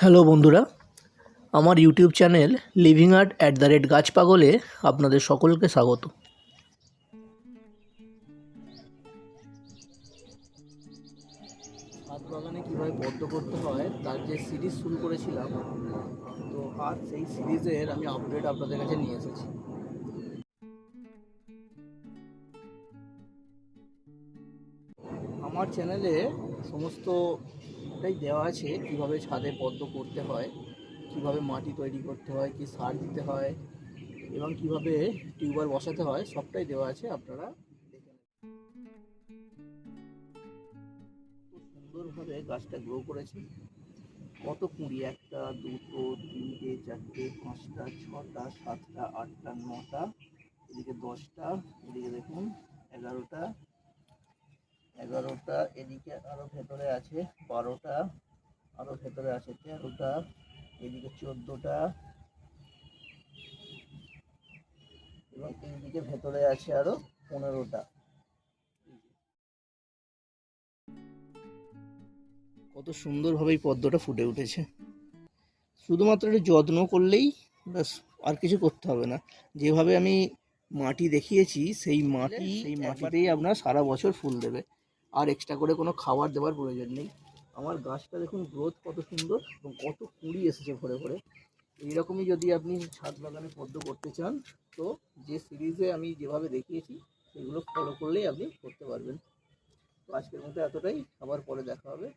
Hello বন্ধুরা, আমার YouTube channel living art at the rate গাছ পাগলে আপনাদের সকলকে স্বাগত। ছাদ বাগানে কীভাবে বদ্ধ করতে হয়, তার যে সিরিজ শুরু করেছিলাম, তো আজ সেই সিরিজের আমি আপডেট আপনাদের কাছে নিয়ে এসেছি। আমার চ্যানেলে সমস্তটাই দেওয়া আছে, কীভাবে ছাদে পদ্ম করতে হয়, কীভাবে মাটি তৈরি করতে হয়, কি সার দিতে হয়, এবং কীভাবে টিউবার বসাতে হয়, সবটাই দেওয়া আছে, আপনারা সুন্দরভাবে গাছটা গ্রো করেছে। কত কুঁড়ি, একটা, দুটো, তিনটে, চারটে, পাঁচটা, ছটা, সাতটা, আটটা, নটা, এদিকে দশটা, এদিকে দেখুন, এগারোটা এগারোটা এদিকে আরও ভেতরে আছে বারোটা আরও ভেতরে আছে তেরোটা এদিকে চোদ্দোটা এবং এইদিকে ভেতরে আছে আরও পনেরোটা। কত সুন্দরভাবে এই পদ্মটা ফুটে উঠেছে। শুধুমাত্র এটা যত্ন করলেই ব্যাস আর কিছু করতে হবে না। যেভাবে আমি মাটি দেখিয়েছি সেই মাটি সেই মাটিতেই আপনার সারা বছর ফুল দেবে। আর এক্সট্রা করে কোনো খাবার দেওয়ার প্রয়োজন নেই। আমার গাছটা দেখুন গ্রোথ কত সুন্দর এবং কত কুড়ি এসেছে ভরে ভরে এইরকমই যদি আপনি ছাদ বাগানে পদ্ম করতে চান, তো যে সিরিজে আমি যেভাবে দেখিয়েছি, সেগুলো ফলো করলেই আপনি করতে পারবেন। তো আজকের মতো এতটাই। আবার পরে দেখা হবে।